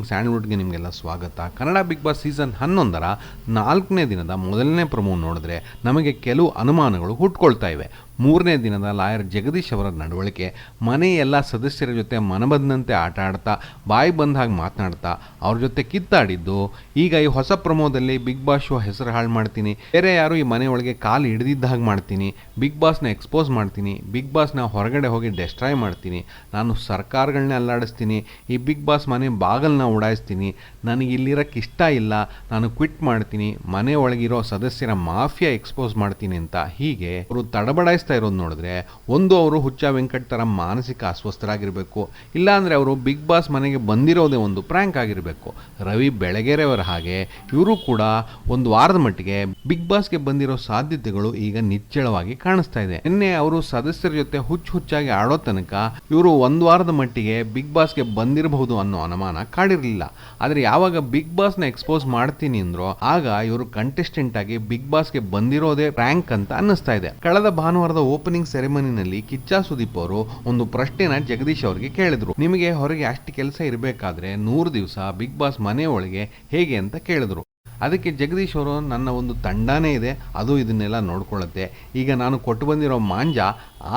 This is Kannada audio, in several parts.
ಸ್ಯಾಂಡ್ಲ್ವುಡ್ಗೆ ನಿಮಗೆಲ್ಲ ಸ್ವಾಗತ. ಕನ್ನಡ ಬಿಗ್ ಬಾಸ್ ಸೀಸನ್ ಹನ್ನೊಂದರ ನಾಲ್ಕನೇ ದಿನದ ಮೊದಲನೇ ಪ್ರಮೋ ನೋಡಿದ್ರೆ ನಮಗೆ ಕೆಲವು ಅನುಮಾನಗಳು ಹುಟ್ಕೊಳ್ತಾ ಇವೆ. ಮೂರನೇ ದಿನದ ಲಾಯರ್ ಜಗದೀಶ್ ಅವರ ನಡವಳಿಕೆ, ಮನೆ ಎಲ್ಲ ಸದಸ್ಯರ ಜೊತೆ ಮನಬಂದಂತೆ ಆಟ ಆಡ್ತಾ, ಬಾಯಿ ಬಂದ ಹಾಗೆ ಮಾತನಾಡ್ತಾ, ಅವ್ರ ಜೊತೆ ಕಿತ್ತಾಡಿದ್ದು. ಈಗ ಈ ಹೊಸ ಪ್ರಮೋದಲ್ಲಿ ಬಿಗ್ ಬಾಸ್ ಶೋ ಹೆಸರು ಹಾಳು ಮಾಡ್ತೀನಿ. ಬೇರೆ ಯಾರು ಈ ಮನೆ ಒಳಗೆ ಕಾಲು ಹಿಡಿದಿದ್ದ ಹಾಗೆ ಮಾಡ್ತೀನಿ. ಬಿಗ್ ಬಾಸ್ನ ಎಕ್ಸ್ಪೋಸ್ ಮಾಡ್ತೀನಿ. ಬಿಗ್ ಬಾಸ್ನ ಹೊರಗಡೆ ಹೋಗಿ ಡೆಸ್ಟ್ರಾಯ್ ಮಾಡ್ತೀನಿ. ನಾನು ಸರ್ಕಾರಗಳನ್ನೇ ಅಲ್ಲಾಡಿಸ್ತೀನಿ. ಈ ಬಿಗ್ ಬಾಸ್ ಮನೆ ಬಾಗಲನ್ನ ಉಡಾಯಿಸ್ತೀನಿ. ನನಗೆ ಇಲ್ಲಿರೋಕ್ಕೆ ಇಷ್ಟ ಇಲ್ಲ. ನಾನು ಕ್ವಿಟ್ ಮಾಡ್ತೀನಿ. ಮನೆ ಒಳಗಿರೋ ಸದಸ್ಯರ ಮಾಫಿಯಾ ಎಕ್ಸ್ಪೋಸ್ ಮಾಡ್ತೀನಿ ಅಂತ. ಹೀಗೆ ಅವರು ತಡಬಡಾಯಿಸ್ತಾ ಇರೋದು ನೋಡಿದ್ರೆ ಒಂದು ಅವರು ಹುಚ್ಚ ವೆಂಕಟ್ ಥರ ಮಾನಸಿಕ ಅಸ್ವಸ್ಥರಾಗಿರಬೇಕು, ಇಲ್ಲಾಂದರೆ ಅವರು ಬಿಗ್ ಬಾಸ್ ಮನೆಗೆ ಬಂದಿರೋದೇ ಒಂದು ಪ್ರ್ಯಾಂಕ್ ಆಗಿರಬೇಕು. ರವಿ ಬೆಳಗೆರೆಯವರ ಹಾಗೆ ಇವರು ಕೂಡ ಒಂದು ವಾರದ ಮಟ್ಟಿಗೆ ಬಿಗ್ ಬಾಸ್ಗೆ ಬಂದಿರೋ ಸಾಧ್ಯತೆಗಳು ಈಗ ನಿಚ್ಚಳವಾಗಿ ಕಾಣಿಸ್ತಾ ಇದೆ. ನಿನ್ನೆ ಅವರು ಸದಸ್ಯರ ಜೊತೆ ಹುಚ್ಚು ಹುಚ್ಚಾಗಿ ಆಡೋ ತನಕ ಇವರು ಒಂದು ವಾರದ ಮಟ್ಟಿಗೆ ಬಿಗ್ ಬಾಸ್ಗೆ ಬಂದಿರಬಹುದು ಅನ್ನೋ ಅನುಮಾನ ಕಾಡಿರಲಿಲ್ಲ. ಆದರೆ ಯಾವಾಗ ಬಿಗ್ ಬಾಸ್ನ ಎಕ್ಸ್ಪೋಸ್ ಮಾಡ್ತೀನಿ ಅಂದ್ರೋ, ಆಗ ಇವರು ಕಂಟೆಸ್ಟೆಂಟ್ ಆಗಿ ಬಿಗ್ ಬಾಸ್ಗೆ ಬಂದಿರೋದೇ ಪ್ರ್ಯಾಂಕ್ ಅಂತ ಅನ್ನಿಸ್ತಾ ಇದೆ. ಕಳೆದ ಭಾನುವಾರದ ಓಪನಿಂಗ್ ಸೆರೆಮನಿನಲ್ಲಿ ಕಿಚ್ಚ ಸುದೀಪ್ ಅವರು ಒಂದು ಪ್ರಶ್ನೆನ ಜಗದೀಶ್ ಅವರಿಗೆ ಕೇಳಿದ್ರು. ನಿಮಗೆ ಹೊರಗೆ ಅಷ್ಟು ಕೆಲಸ ಇರಬೇಕಾದ್ರೆ ನೂರು ದಿವಸ ಬಿಗ್ ಬಾಸ್ ಮನೆ ಒಳಗೆ ಹೇಗೆ ಅಂತ ಕೇಳಿದ್ರು. ಅದಕ್ಕೆ ಜಗದೀಶ್ ಅವರು, ನನ್ನ ಒಂದು ತಂಡನೇ ಇದೆ, ಅದು ಇದನ್ನೆಲ್ಲ ನೋಡ್ಕೊಳ್ಳುತ್ತೆ. ಈಗ ನಾನು ಕೊಟ್ಟು ಬಂದಿರೋ ಮಾಂಜ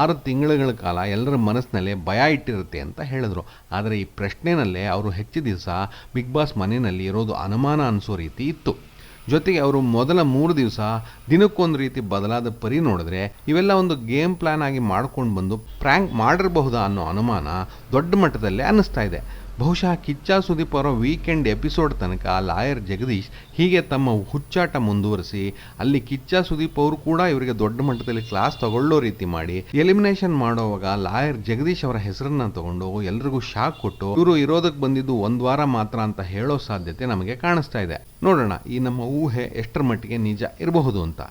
ಆರು ತಿಂಗಳುಗಳ ಕಾಲ ಎಲ್ಲರ ಮನಸ್ಸಿನಲ್ಲೇ ಭಯ ಇಟ್ಟಿರುತ್ತೆ ಅಂತ ಹೇಳಿದ್ರು. ಆದರೆ ಈ ಪ್ರಶ್ನೆನಲ್ಲೇ ಅವರು ಹೆಚ್ಚು ದಿವಸ ಬಿಗ್ ಬಾಸ್ ಮನೆಯಲ್ಲಿ ಇರೋದು ಅನುಮಾನ ಅನಿಸೋ ರೀತಿ ಇತ್ತು. ಜೊತೆಗೆ ಅವರು ಮೊದಲ ಮೂರು ದಿವಸ ದಿನಕ್ಕೊಂದು ರೀತಿ ಬದಲಾದ ಪರಿ ನೋಡಿದ್ರೆ ಇವೆಲ್ಲ ಒಂದು ಗೇಮ್ ಪ್ಲಾನ್ ಆಗಿ ಮಾಡ್ಕೊಂಡು ಬಂದು ಪ್ರ್ಯಾಂಕ್ ಮಾಡಿರಬಹುದಾ ಅನ್ನೋ ಅನುಮಾನ ದೊಡ್ಡ ಮಟ್ಟದಲ್ಲಿ ಅನ್ನಿಸ್ತಾ ಇದೆ. ಬಹುಶಃ ಕಿಚ್ಚ ಸುದೀಪ್ ಅವರ ವೀಕೆಂಡ್ ಎಪಿಸೋಡ್ ತನಕ ಲಾಯರ್ ಜಗದೀಶ್ ಹೀಗೆ ತಮ್ಮ ಹುಚ್ಚಾಟ ಮುಂದುವರಿಸಿ, ಅಲ್ಲಿ ಕಿಚ್ಚ ಸುದೀಪ್ ಅವರು ಕೂಡ ಇವರಿಗೆ ದೊಡ್ಡ ಮಟ್ಟದಲ್ಲಿ ಕ್ಲಾಸ್ ತಗೊಳ್ಳೋ ರೀತಿ ಮಾಡಿ ಎಲಿಮಿನೇಷನ್ ಮಾಡುವಾಗ ಲಾಯರ್ ಜಗದೀಶ್ ಅವರ ಹೆಸರನ್ನ ತಗೊಂಡು ಎಲ್ರಿಗೂ ಶಾಕ್ ಕೊಟ್ಟು, ಇವರು ಇರೋದಕ್ಕೆ ಬಂದಿದ್ದು ಒಂದು ವಾರ ಮಾತ್ರ ಅಂತ ಹೇಳೋ ಸಾಧ್ಯತೆ ನಮಗೆ ಕಾಣಿಸ್ತಾ ಇದೆ. ನೋಡೋಣ ಈ ನಮ್ಮ ಊಹೆ ಎಷ್ಟರ ಮಟ್ಟಿಗೆ ನಿಜ ಇರಬಹುದು ಅಂತ.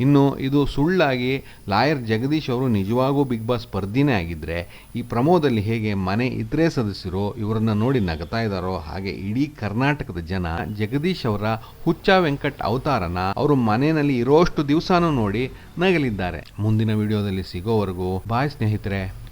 ಇನ್ನು ಇದು ಸುಳ್ಳಾಗಿ ಲಾಯರ್ ಜಗದೀಶ್ ಅವರು ನಿಜವಾಗೂ ಬಿಗ್ ಬಾಸ್ ಸ್ಪರ್ಧಿನೇ ಆಗಿದ್ದರೆ ಈ ಪ್ರಮೋದಲ್ಲಿ ಹೇಗೆ ಮನೆ ಇತರೆ ಸದಸ್ಯರು ಇವರನ್ನ ನೋಡಿ ನಗ್ತಾ ಇದ್ದಾರೋ ಹಾಗೆ ಇಡೀ ಕರ್ನಾಟಕದ ಜನ ಜಗದೀಶ್ ಅವರ ಹುಚ್ಚ ವೆಂಕಟ್ ಅವತಾರನ ಅವರು ಮನೆಯಲ್ಲಿ ಇರೋಷ್ಟು ದಿವಸನೂ ನೋಡಿ ನಗಲಿದ್ದಾರೆ. ಮುಂದಿನ ವಿಡಿಯೋದಲ್ಲಿ ಸಿಗೋವರೆಗೂ ಬಾಯ್ ಸ್ನೇಹಿತರೆ.